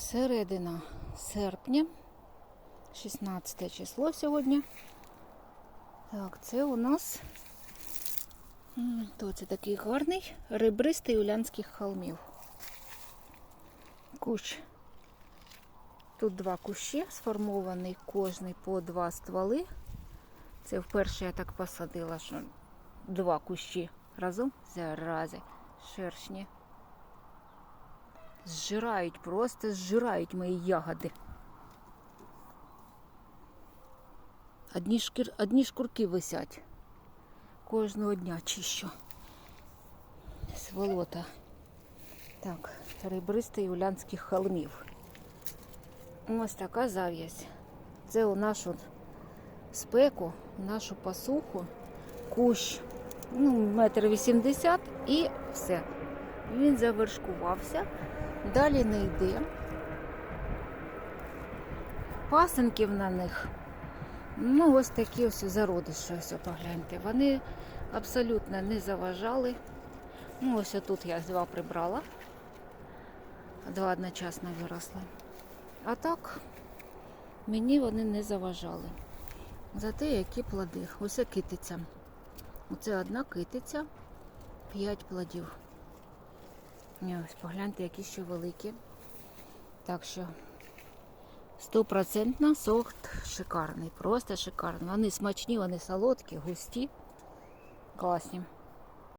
Середина серпня, 16 число сьогодні. Так, це у нас то це такий гарний ребристий улянських холмів. Кущ. Тут два кущі, сформований кожний по два стволи. Це вперше я так посадила, що два кущі разом зарази шершні. Зжирають, просто зжирають мої ягоди. Одні, шкір, одні шкурки висять. Кожного дня чищу. З болота. Так, ребристий улянських холмів. Ось така зав'язь. Це у нашу спеку, в нашу посуху, кущ, ну, метр вісімдесят і все. Він завершкувався, далі не йде. Пасенків на них. Ну, ось такі ось зародиші, ось погляньте. Вони абсолютно не заважали. Ну, ось тут я два прибрала. Два одночасно виросли. А так мені вони не заважали. Зате які плоди. Ось китиця. Оце одна китиця, п'ять плодів. Ось погляньте, які ще великі. Так що стопроцентно сорт шикарний, просто шикарний. Вони смачні, вони солодкі, густі, класні.